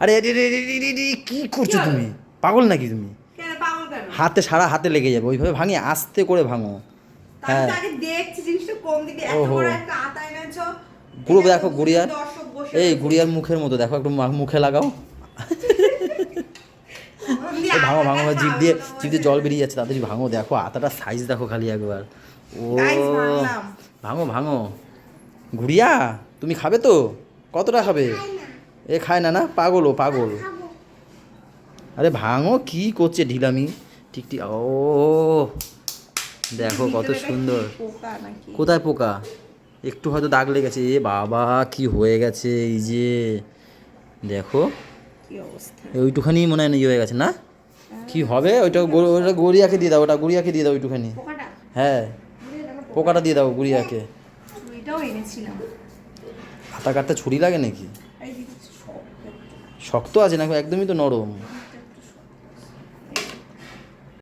আরে কি করছ তুমি? পাগল নাকি তুমি? হাতে সারা হাতে লেগে যাবে ওইভাবে ভাঙি আস্তে করে ভাঙো। হ্যাঁ। পুরো দেখো গুড়িয়ার। এই গুড়িয়ার মুখের মতো দেখো একটু মুখে লাগাও। ভাঙো ভাঙো খাও, দিয়ে জিভ দিয়ে জল বেরিয়ে যাচ্ছে তাড়াতাড়ি ভাঙো দেখো আতাটা সাইজ দেখো খালি একবার। ও ভাঙো ভাঙো। গুড়িয়া তুমি খাবে তো? কতটা খাবে? এ খায় না না পাগল। ও পাগল আরে ভাঙো কি করছে ঢিলামি? ঠিক ও দেখো কত সুন্দর। কোথায় পোকা? একটু হয়তো দাগ লেগেছে। এ বাবা কি হয়ে গেছে? এই যে দেখো। ওইটুখানি মনে হয় ইয়ে হয়ে গেছে না? কি হবে? ওইটা ওটা গড়িয়াকে দিয়ে দাও ওটা গড়িয়াকে দিয়ে দাও ওইটুখানি। হ্যাঁ। পোকাটা। দিয়ে দাও গুড়িয়াকে। ছুরিটাও হাতা কাটতে ছুরি লাগে নাকি? শক্ত আছে না একদমই তো নরম।